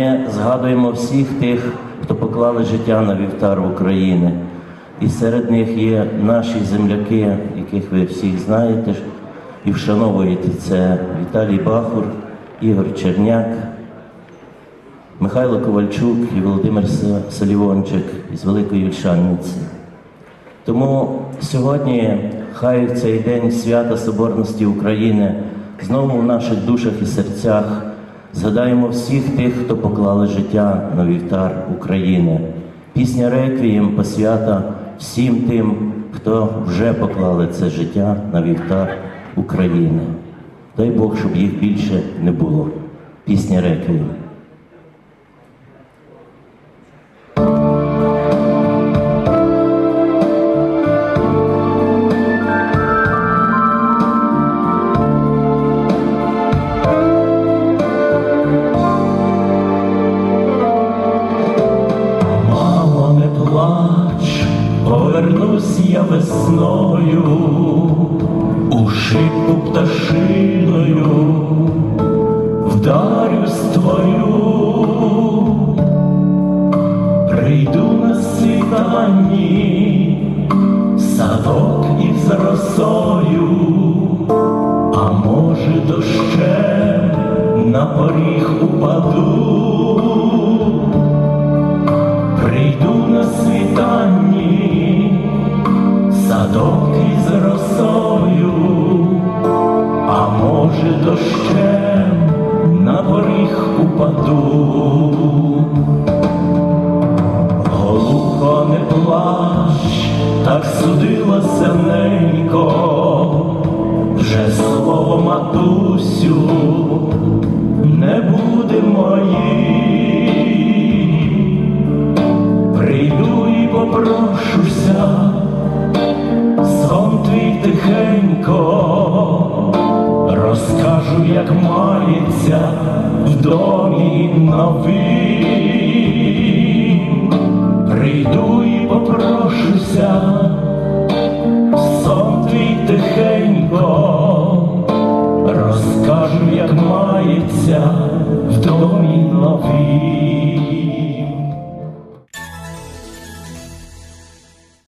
Ми згадуємо всіх тих, хто поклали життя на вівтар України. І серед них є наші земляки, яких ви всіх знаєте і вшановуєте. Це Віталій Бахур, Ігор Черняк, Михайло Ковальчук і Володимир С- Салівончик із Великої Вільшанниці. Тому сьогодні хай в цей день свята Соборності України знову в наших душах і серцях згадаємо всіх тих, хто поклали життя на вівтар України. Пісня Реквієм посвята всім тим, хто вже поклали це життя на вівтар України. Дай Бог, щоб їх більше не було. Пісня Реквієм. Весною, у шибку пташиною, вдарюсь твою, прийду на світанні, садок із росою, а може дощем на поріг упаду. Прийду на світанні, із росою, а може дощем на горіх упаду. Голубко, не плач, тихенько, розкажу, як мається в домі новим. Прийду і попрошуся, сон твій тихенько, розкажу, як мається в домі новим.